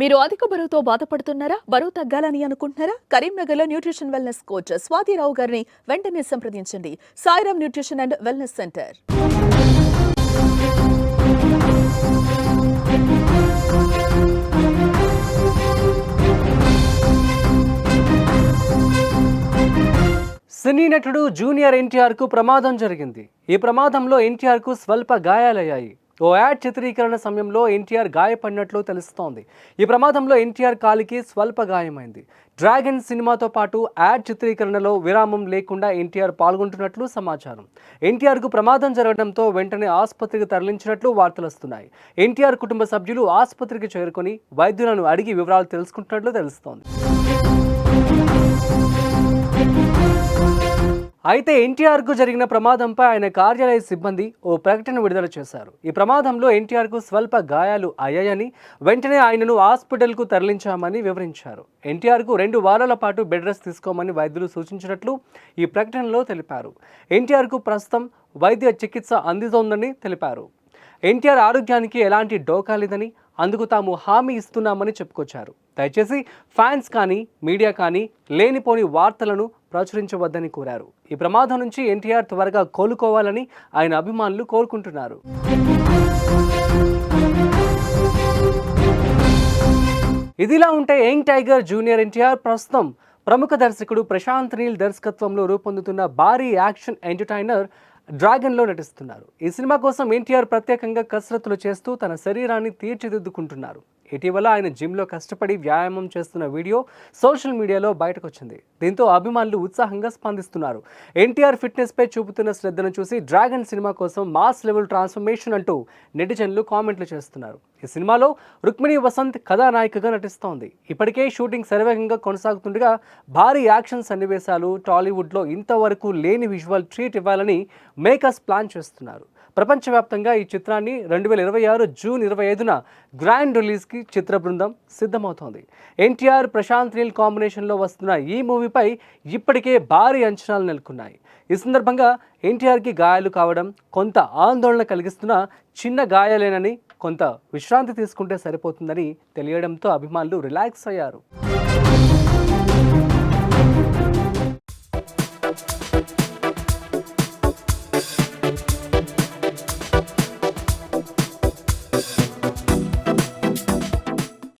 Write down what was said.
మీరు అధిక బరువుతో బాధపడుతున్నారా? బరువు తగ్గాలని అనుకుంటున్నారా? కరీంనగర్లో న్యూట్రిషన్ వెల్నెస్ కోచ్ స్వాతిరావు గారిని వెంటనే సంప్రదించండి. Sairam nutrition and wellness centre. సినీ నటుడు జూనియర్ ఎన్టీఆర్కు ప్రమాదం జరిగింది. ఈ ప్రమాదంలో ఎన్టీఆర్కు స్వల్ప గాయాలయ్యాయి. ఓ యాడ్ చిత్రీకరణ సమయంలో ఎన్టీఆర్ గాయపడినట్లు తెలుస్తోంది. ఈ ప్రమాదంలో ఎన్టీఆర్ కాలికి స్వల్ప గాయమైంది. డ్రాగన్ సినిమాతో పాటు యాడ్ చిత్రీకరణలో విరామం లేకుండా ఎన్టీఆర్ పాల్గొంటున్నట్లు సమాచారం. ఎన్టీఆర్కు ప్రమాదం జరగడంతో వెంటనే ఆసుపత్రికి తరలించినట్లు వార్తలు వస్తున్నాయి. ఎన్టీఆర్ కుటుంబ సభ్యులు ఆసుపత్రికి చేరుకొని వైద్యులను అడిగి వివరాలు తెలుసుకుంటున్నట్లు తెలుస్తోంది. అయితే ఎన్టీఆర్కు జరిగిన ప్రమాదంపై ఆయన కార్యాలయ సిబ్బంది ఓ ప్రకటన విడుదల చేశారు. ఈ ప్రమాదంలో ఎన్టీఆర్కు స్వల్ప గాయాలు అయ్యాయని వెంటనే ఆయనను హాస్పిటల్కు తరలించామని వివరించారు. ఎన్టీఆర్కు రెండు వారాల పాటు బెడ్ రెస్ట్ తీసుకోమని వైద్యులు సూచించినట్లు ఈ ప్రకటనలో తెలిపారు. ఎన్టీఆర్కు ప్రస్తుతం వైద్య చికిత్స అందుతోందని తెలిపారు. ఎన్టీఆర్ ఆరోగ్యానికి ఎలాంటి డోకా లేదని అందుకు తాము హామీ ఇస్తున్నామని చెప్పుకొచ్చారు. దయచేసి ఫ్యాన్స్ కానీ మీడియా కానీ లేనిపోని వార్తలను ప్రచురించవద్దని కోరారు. ఈ ప్రమాదం నుంచి ఎన్టీఆర్ త్వరగా కోలుకోవాలని ఆయన అభిమానులు కోరుకుంటున్నారు. ఇదిలా ఉంటే యంగ్ టైగర్ జూనియర్ ఎన్టీఆర్ ప్రస్తుతం ప్రముఖ దర్శకుడు ప్రశాంత్ నీల్ దర్శకత్వంలో రూపొందుతున్న భారీ యాక్షన్ ఎంటర్టైనర్ డ్రాగన్లో నటిస్తున్నారు. ఈ సినిమా కోసం ఎన్టీఆర్ ప్రత్యేకంగా కసరత్తులు చేస్తూ తన శరీరాన్ని తీర్చిదిద్దుకుంటున్నారు. ఇటీవల ఆయన జిమ్లో కష్టపడి వ్యాయామం చేస్తున్న వీడియో సోషల్ మీడియాలో బయటకు వచ్చింది దీంతో అభిమానులు ఉత్సాహంగా స్పందిస్తున్నారు. ఎన్టీఆర్ ఫిట్నెస్పై చూపుతున్న శ్రద్ధను చూసి డ్రాగన్ సినిమా కోసం మాస్ లెవెల్ ట్రాన్స్ఫర్మేషన్ అంటూ నెటిజన్లు కామెంట్లు చేస్తున్నారు. ఈ సినిమాలో రుక్మిణి వసంత్ కథానాయికగా నటిస్తోంది. ఇప్పటికే షూటింగ్ శరవేగంగా కొనసాగుతుండగా భారీ యాక్షన్ సన్నివేశాలు టాలీవుడ్లో ఇంతవరకు లేని విజువల్ ట్రీట్ ఇవ్వాలని మేకర్స్ ప్లాన్ చేస్తున్నారు. ప్రపంచవ్యాప్తంగా ఈ చిత్రాన్ని రెండు వేల ఇరవై ఆరు జూన్ ఇరవై ఐదున గ్రాండ్ రిలీజ్కి చిత్ర బృందం సిద్ధమవుతోంది. ఎన్టీఆర్ ప్రశాంత్ నీల్ కాంబినేషన్లో వస్తున్న ఈ మూవీపై ఇప్పటికే భారీ అంచనాలు నెలకొన్నాయి. ఈ సందర్భంగా ఎన్టీఆర్కి గాయాలు కావడం కొంత ఆందోళన కలిగిస్తున్న చిన్న గాయాలేనని కొంత విశ్రాంతి తీసుకుంటే సరిపోతుందని తెలియడంతో అభిమానులు రిలాక్స్ అయ్యారు.